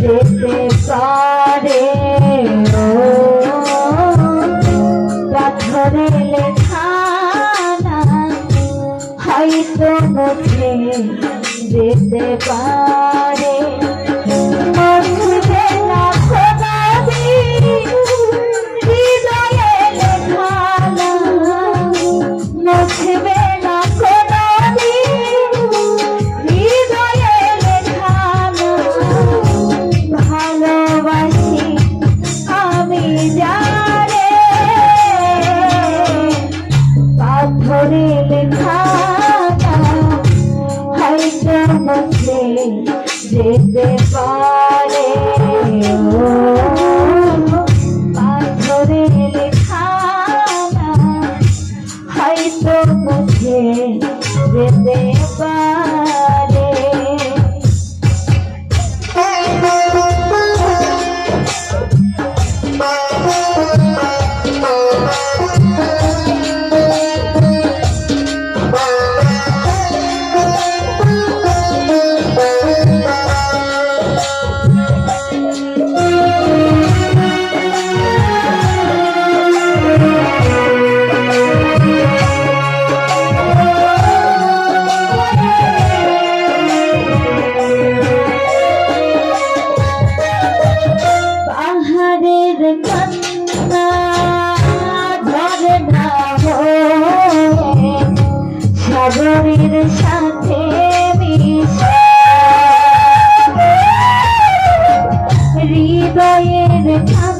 যেতে পারে পাথরে লেখা হয়তো মুখে যেতে পারে। আমি তো মুখে যেতে পারি ঝড়ের কান্না ঝরে না সাগরের সাথে হৃদয়ের কান্না